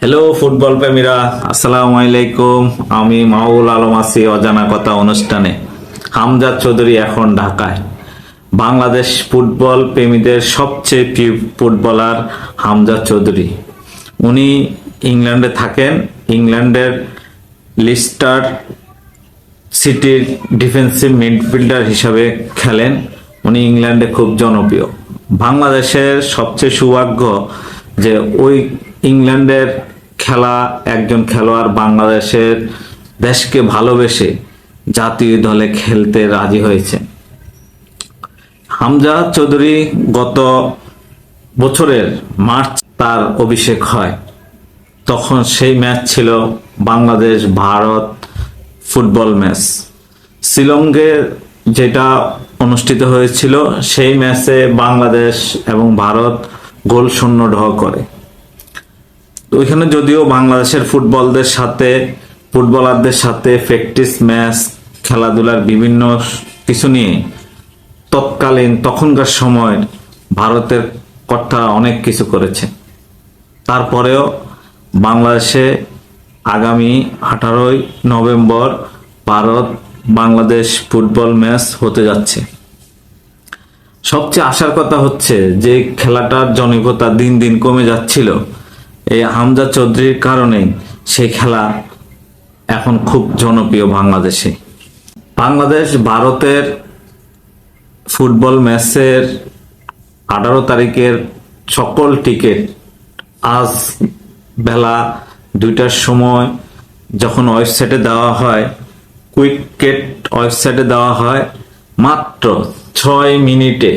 Hello football প্রেমীরা, আসসালামু আলাইকুম। আমি মাউল আলম আছি অজানা কথা অনুষ্ঠানে। হামজা চৌধুরী এখন ঢাকায়। বাংলাদেশ ফুটবল প্রেমীদের সবচেয়ে প্রিয় ফুটবলার হামজা চৌধুরী। উনি ইংল্যান্ডে থাকেন। ইংল্যান্ডের লিস্টার সিটির ডিফেন্সিভ মিডফিল্ডার হিসাবে খেলেন। উনি ইংল্যান্ডে খুব জনপ্রিয়। বাংলাদেশের সবচেয়ে সৌভাগ্য যে ওই ইংল্যান্ডের খেলা, একজন খেলোয়াড় বাংলাদেশের দেশকে ভালোবেসে জাতীয় দলে খেলতে রাজি হয়েছে। হামজা চৌধুরী গত বছরের মার্চ তার অভিষেক হয়। তখন সেই ম্যাচ ছিল বাংলাদেশ ভারত ফুটবল ম্যাচ। শিলংয়ে যেটা অনুষ্ঠিত হয়েছিল, সেই ম্যাচে বাংলাদেশ এবং ভারত গোল শূন্য ড্র করে। ওইখানে যদিও বাংলাদেশের ফুটবলদের সাথে, ফুটবলারদের সাথে প্র্যাকটিস ম্যাচ খেলাধুলার বিভিন্ন কিছু নিয়ে তৎকালীন, তখনকার সময় ভারতের কর্তা অনেক কিছু করেছে। তারপরেও বাংলাদেশে আগামী আঠারোই November Bharat, Bangladesh football match হতে যাচ্ছে। সবচেয়ে আশার কথা হচ্ছে যে, খেলাটার জনপ্রিয়তা দিন দিন কমে যাচ্ছিল। এই হামজা চৌধুরীর কারণে সেই খেলা এখন খুব জনপ্রিয় বাংলাদেশে। বাংলাদেশ ভারতের ফুটবল ম্যাচের আঠারো তারিখের সকল টিকিট আজ বেলা দুইটার সময় যখন ওয়েবসাইটে দেওয়া হয় কুইকেট ওয়েবসাইটে দেওয়া হয়, মাত্র ছয় মিনিটে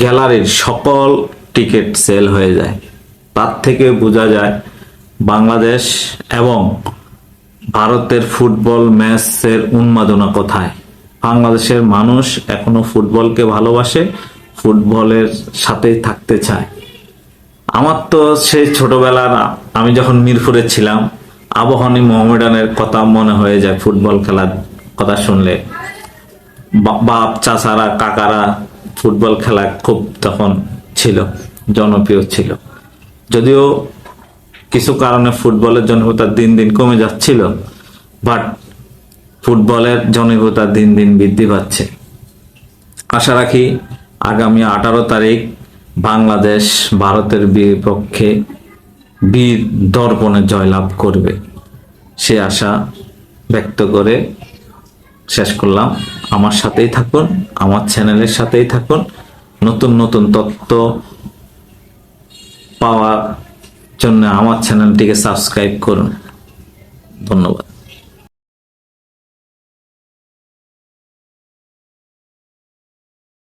গ্যালারির সকল টিকিট সেল হয়ে যায়। তার থেকে বোঝা যায় বাংলাদেশ এবং ভারতের ফুটবল ম্যাচের উন্মাদনা কোথায়? বাংলাদেশের মানুষ এখনও ফুটবলকে ভালোবাসে, ফুটবলের সাথেই থাকতে চায়। আমার তো সেই ছোটবেলার, আমি যখন মিরপুরে ছিলাম, আবহানী মোহামেডানের কথা মনে হয়ে যায় ফুটবল খেলার কথা শুনলে। বাপ, চাচারা, কাকারা ফুটবল খেলা খুব তখন ছিল, জনপ্রিয় ছিল। যদিও কিছু কারণে ফুটবলের জনপ্রিয়তা দিন দিন কমে যাচ্ছিল বাট ফুটবলের জনপ্রিয়তা দিন দিন বৃদ্ধি পাচ্ছে। আশা রাখি আগামী আঠারো তারিখ বাংলাদেশ ভারতের বিপক্ষে বীর দর্পণে জয়লাভ করবে, সে আশা ব্যক্ত করে শেষ করলাম। আমার সাথেই থাকুন, আমার চ্যানেলের সাথেই থাকুন। নতুন নতুন তথ্য পাওয়ার জন্য আমার চ্যানেলটিকে সাবস্ক্রাইব করুন। ধন্যবাদ।